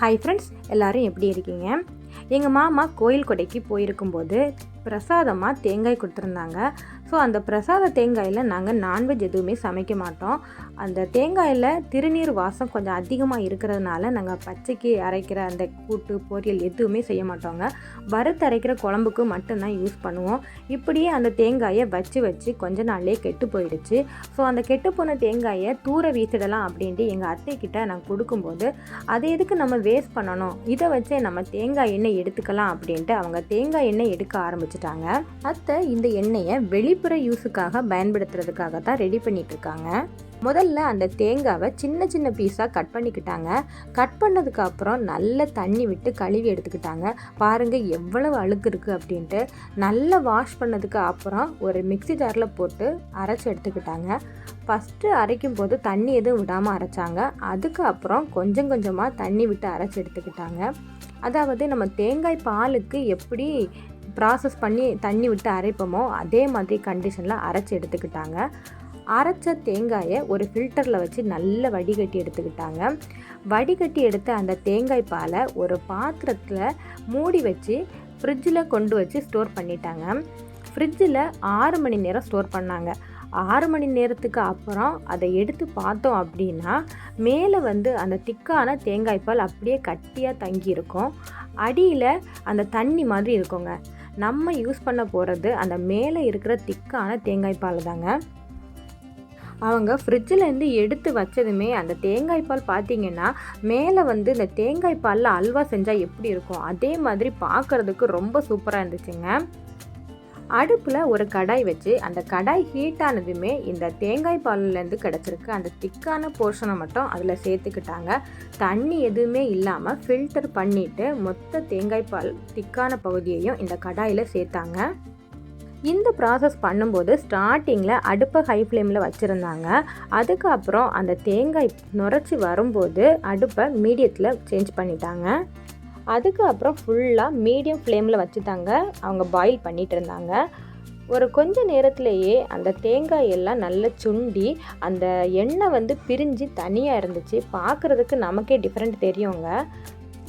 Hi friends எல்லோரும் எப்படி இருக்கீங்க? எங்கள் மாமா கோயில் கொடைக்கு போயிருக்கும்போது பிரசாதமாக தேங்காய் கொடுத்துருந்தாங்க. ஸோ அந்த பிரசாத தேங்காயில் நாங்கள் நான்வெஜ் எதுவுமே சமைக்க மாட்டோம். அந்த தேங்காயில் திருநீர் வாசம் கொஞ்சம் அதிகமாக இருக்கிறதுனால நாங்கள் பச்சைக்கு அரைக்கிற அந்த கூட்டு பொரியல் எதுவுமே செய்ய மாட்டோங்க. வறுத்து அரைக்கிற குழம்புக்கு மட்டும்தான் யூஸ் பண்ணுவோம். இப்படியே அந்த தேங்காயை வச்சு வச்சு கொஞ்ச நாள்லேயே கெட்டு போயிடுச்சு. ஸோ அந்த கெட்டு போன தேங்காயை தூர வீசிடலாம் அப்படின்ட்டு எங்கள் அத்தைக்கிட்ட நான் கொடுக்கும்போது அதை எதுக்கு நம்ம வேஸ்ட் பண்ணணும்? இதை வச்சே நம்ம தேங்காய் எண்ணெய் எடுத்துக்கலாம் அப்படின்ட்டு அவங்க தேங்காய் எண்ணெய் எடுக்க ஆரம்பிச்சிட்டாங்க. அத்தை இந்த எண்ணெயை வெளி வெளிப்புற யூஸுக்காக பயன்படுத்துறதுக்காக தான் ரெடி பண்ணிட்டு இருக்காங்க முதல்ல அந்த தேங்காவை சின்ன சின்ன பீஸாக கட் பண்ணிக்கிட்டாங்க. கட் பண்ணதுக்கு அப்புறம் நல்ல தண்ணி விட்டு கழுவி எடுத்துக்கிட்டாங்க. பாருங்கள் எவ்வளவு அழுக்கு இருக்குது அப்படின்ட்டு. நல்லா வாஷ் பண்ணதுக்கு அப்புறம் ஒரு மிக்சி ஜாரில் போட்டு அரைச்சி எடுத்துக்கிட்டாங்க. ஃபஸ்ட்டு அரைக்கும் போது தண்ணி எதுவும் விடாமல் அரைச்சாங்க. அதுக்கப்புறம் கொஞ்சம் கொஞ்சமாக தண்ணி விட்டு அரைச்சி எடுத்துக்கிட்டாங்க. அதாவது நம்ம தேங்காய் பாலுக்கு எப்படி ப்ராசஸ் பண்ணி தண்ணி விட்டு அரைப்போமோ அதே மாதிரி கண்டிஷனில் அரைச்சி எடுத்துக்கிட்டாங்க. அரைச்ச தேங்காயை ஒரு ஃபில்டரில் வச்சு நல்லா வடிகட்டி எடுத்துக்கிட்டாங்க. வடிகட்டி எடுத்த அந்த தேங்காய் பாலை ஒரு பாத்திரத்தில் மூடி வச்சு ஃப்ரிட்ஜில் கொண்டு வச்சு ஸ்டோர் பண்ணிட்டாங்க. ஃப்ரிட்ஜில் ஆறு மணி நேரம் ஸ்டோர் பண்ணாங்க. ஆறு மணி நேரத்துக்கு அப்புறம் அதை எடுத்து பார்த்தோம் அப்படின்னா மேலே வந்து அந்த திக்கான தேங்காய் பால் அப்படியே கட்டியாக தங்கியிருக்கும். அடியில் அந்த தண்ணி மாதிரி இருக்குங்க. நம்ம யூஸ் பண்ண போகிறது அந்த மேலே இருக்கிற திக்கான தேங்காய் பால் தாங்க. அவங்க ஃப்ரிட்ஜிலேருந்து எடுத்து வச்சதுமே அந்த தேங்காய் பால் பார்த்தீங்கன்னா மேலே வந்து இந்த தேங்காய் பாலில் அல்வா செஞ்சால் எப்படி இருக்கும்? அதே மாதிரி பார்க்குறதுக்கு ரொம்ப சூப்பராக இருந்துச்சுங்க. அடுப்பில் ஒரு கடாய் வச்சு அந்த கடாய் ஹீட் ஆனதுமே இந்த தேங்காய் பால்லேருந்து கிடச்சிருக்கு. அந்த திக்கான போர்ஷனை மட்டும் அதில் சேர்த்துக்கிட்டாங்க. தண்ணி எதுவுமே இல்லாமல் ஃபில்டர் பண்ணிவிட்டு மொத்த தேங்காய் பால் திக்கான பகுதியையும் இந்த கடாயில் சேர்த்தாங்க. இந்த ப்ராசஸ் பண்ணும்போது ஸ்டார்டிங்கில் அடுப்பை ஹை ஃப்ளேமில் வச்சுருந்தாங்க. அதுக்கப்புறம் அந்த தேங்காய் நுரைச்சி வரும்போது அடுப்பை மீடியத்தில் சேஞ்ச் பண்ணிட்டாங்க. அதுக்கப்புறம் ஃபுல்லாக மீடியம் ஃப்ளேமில் வச்சு தாங்க அவங்க பாயில் பண்ணிகிட்டு இருந்தாங்க ஒரு கொஞ்ச நேரத்திலேயே அந்த தேங்காய் எல்லாம் நல்லா சுண்டி அந்த எண்ணெய் வந்து பிரிஞ்சு தனியாக இருந்துச்சு. பார்க்குறதுக்கு நமக்கே டிஃப்ரெண்ட் தெரியுங்க.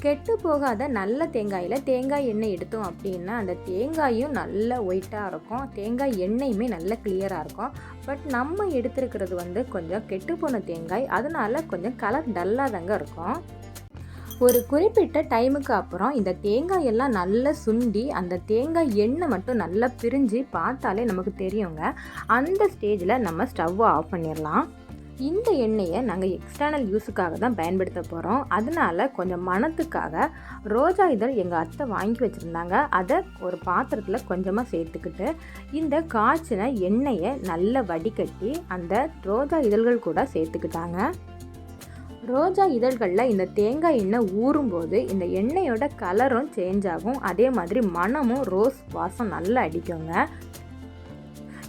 கெட்டு போகாத நல்ல தேங்காயில் தேங்காய் எண்ணெய் எடுத்தோம் அப்படின்னா அந்த தேங்காயும் நல்ல ஒயிட்டாக இருக்கும். தேங்காய் எண்ணெயுமே நல்ல கிளியராக இருக்கும். பட் நம்ம எடுத்துருக்கிறது வந்து கொஞ்சம் கெட்டு போன தேங்காய். அதனால கொஞ்சம் கலர் டல்லாக தாங்க இருக்கும். ஒரு குறிப்பிட்ட டைமுக்கு அப்புறம் இந்த தேங்காய் எல்லாம் நல்லா சுண்டி அந்த தேங்காய் எண்ணெய் மட்டும் நல்லா பிரிஞ்சு பார்த்தாலே நமக்கு தெரியுங்க. அந்த ஸ்டேஜில் நம்ம ஸ்டவ்வை ஆஃப் பண்ணிடலாம் இந்த எண்ணெயை நாங்கள் எக்ஸ்டர்னல் யூஸுக்காக தான் பயன்படுத்த போகிறோம் அதனால கொஞ்சம் மனத்துக்காக ரோஜா இதழ் எங்கள் அத்தை வாங்கி வச்சுருந்தாங்க. அதை ஒரு பாத்திரத்தில் கொஞ்சமாக சேர்த்துக்கிட்டு இந்த காய்ச்சின எண்ணெயை நல்லா வடிகட்டி அந்த ரோஜா இதழ்கள் கூட சேர்த்துக்கிட்டாங்க. ரோஜா இதழ்களில் இந்த தேங்காய் எண்ணெய் ஊறும்போது இந்த எண்ணெயோட கலரும் சேஞ்ச் ஆகும். அதே மாதிரி மனமும் ரோஸ் வாசம் நல்லா அடிக்குங்க.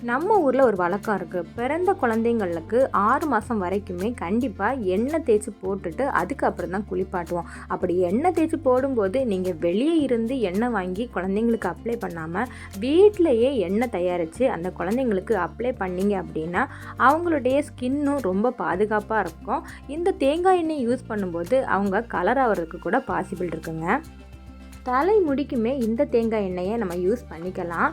நம்ம ஊரில் ஒரு வழக்கம் இருக்குது பிறந்த குழந்தைங்களுக்கு ஆறு மாதம் வரைக்குமே கண்டிப்பாக எண்ணெய் தேய்ச்சி போட்டுட்டு அதுக்கப்புறம் தான் குளிப்பாட்டுவோம். அப்படி எண்ணெய் தேய்ச்சி போடும்போது நீங்கள் வெளியே இருந்து எண்ணெய் வாங்கி குழந்தைங்களுக்கு அப்ளை பண்ணாமல் வீட்டிலையே எண்ணெய் தயாரித்து அந்த குழந்தைங்களுக்கு அப்ளை பண்ணிங்க அப்படின்னா அவங்களுடைய ஸ்கின்னும் ரொம்ப பாதுகாப்பாக இருக்கும். இந்த தேங்காய் எண்ணெய் யூஸ் பண்ணும்போது அவங்க கலர் ஆகிறதுக்கு கூட பாசிபிள் இருக்குங்க. தலை முடிக்குமே இந்த தேங்காய் எண்ணெயை நம்ம யூஸ் பண்ணிக்கலாம்.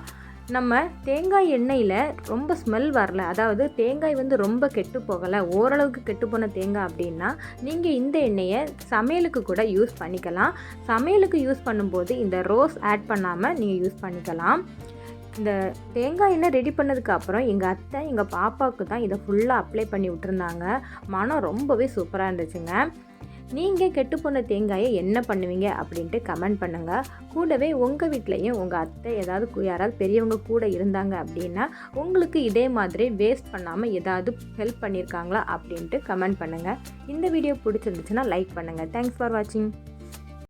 நம்ம தேங்காய் எண்ணெயில் ரொம்ப ஸ்மெல் வரல. அதாவது தேங்காய் வந்து ரொம்ப கெட்டு போகலை. ஓரளவுக்கு கெட்டு போன தேங்காய் அப்படின்னா நீங்கள் இந்த எண்ணெயை சமையலுக்கு கூட யூஸ் பண்ணிக்கலாம். சமையலுக்கு யூஸ் பண்ணும்போது இந்த ரோஸ் ஆட் பண்ணாமல் நீங்கள் யூஸ் பண்ணிக்கலாம். இந்த தேங்காய் எண்ணெய் ரெடி பண்ணதுக்கு அப்புறம் எங்கள் அத்தை எங்கள் பாப்பாவுக்கு தான் இதை ஃபுல்லாக அப்ளை பண்ணி விட்டுருந்தாங்க. மனம் ரொம்பவே சூப்பராக இருந்துச்சுங்க. நீங்கள் கெட்டுப்போன தேங்காயை என்ன பண்ணுவீங்க அப்படின்ட்டு கமெண்ட் பண்ணுங்கள் கூடவே உங்கள் வீட்லேயும் உங்கள் அத்தை ஏதாவது யாராவது பெரியவங்க கூட இருந்தாங்க அப்படின்னா உங்களுக்கு இதே மாதிரி வேஸ்ட் பண்ணாமல் ஏதாவது ஹெல்ப் பண்ணியிருக்காங்களா அப்படின்ட்டு கமெண்ட் பண்ணுங்கள் இந்த வீடியோ பிடிச்சிருந்துச்சுன்னா லைக் பண்ணுங்கள் தேங்க்ஸ் ஃபார் வாட்சிங்